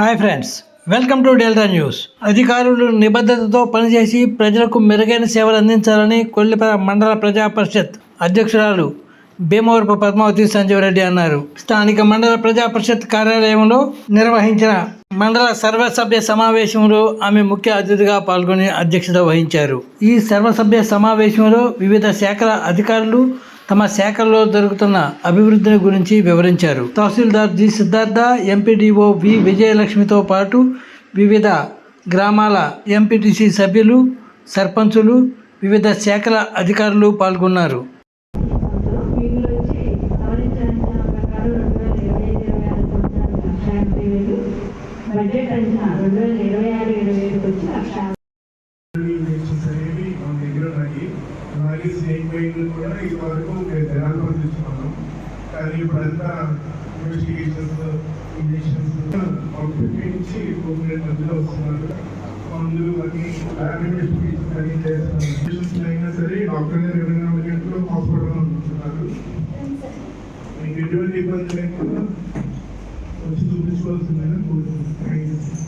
Hi friends welcome to Delta News. అధికారులు నిబద్ధతతో పనిచేసి ప్రజలకు మెరుగైన సేవలు అందించాలని కొల్లిపర మండల ప్రజా పరిషత్ అధ్యక్షురాలు భీమవరపు పద్మావతి సంజీవరెడ్డి అన్నారు. స్థానిక మండల ప్రజా పరిషత్ కార్యాలయంలో నిర్వహించిన మండల సర్వసభ్య సమావేశంలో ఆమె ముఖ్య అతిథిగా పాల్గొని అధ్యక్షత వహించారు. ఈ సర్వసభ్య సమావేశంలో వివిధ శాఖల అధికారులు తమ శాఖల్లో జరుగుతున్న అభివృద్ధిని గురించి వివరించారు. తహసీల్దార్ జి. Siddhartha MPDO V. విజయలక్ష్మితో పాటు వివిధ గ్రామాల ఎంపీటీసీ సభ్యులు సర్పంచులు వివిధ శాఖల అధికారులు పాల్గొన్నారు. రెండు వేల ఇరవై బడ్జెట్ అంచనా రెండు వేల అలాగే స్నేక్ బైట్ కూడా ఇది మేము జనాలు తీసుకున్నాం కానీ ఇప్పుడంతా ఇన్వెస్టిగేషన్స్ ఇంజక్షన్స్ ఫిఫ్టీ నుంచి కోవిడ్ మధ్యలో వస్తున్నారు. మందులు అని ల్యాబ్ ఇన్వెస్టిగేషన్స్ అని చేస్తున్నారు. అయినా సరే డాక్టర్ గారు ఇరవై నాలుగు గంటలు హాస్పిటల్లో ఉంటున్నారు మీకు ఎటువంటి ఇబ్బంది లేకుండా వచ్చి చూపించుకోవాల్సిందని కోరుతున్నాను.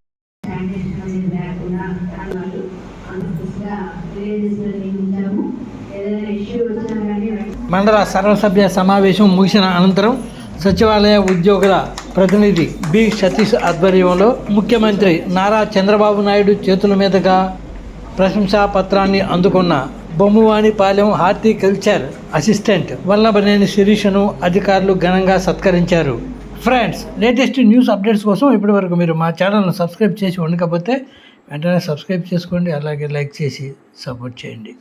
మండల సర్వసభ్య సమావేశం ముగిసిన అనంతరం సచివాలయ ఉద్యోగుల ప్రతినిధి బి సతీష్ ఆధ్వర్యంలో ముఖ్యమంత్రి నారా చంద్రబాబు నాయుడు చేతుల మీదుగా ప్రశంసా పత్రాన్ని అందుకున్న బొమ్మువాణిపాలెం హార్టికల్చర్ అసిస్టెంట్ వల్లభనేని శిరీషను అధికారులు ఘనంగా సత్కరించారు. ఫ్రెండ్స్ లేటెస్ట్ న్యూస్ అప్డేట్స్ కోసం ఇప్పటివరకు మీరు మా ఛానల్ను సబ్స్క్రైబ్ చేసి ఉండకపోతే వెంటనే సబ్స్క్రైబ్ చేసుకోండి అలాగే లైక్ చేసి సపోర్ట్ చేయండి.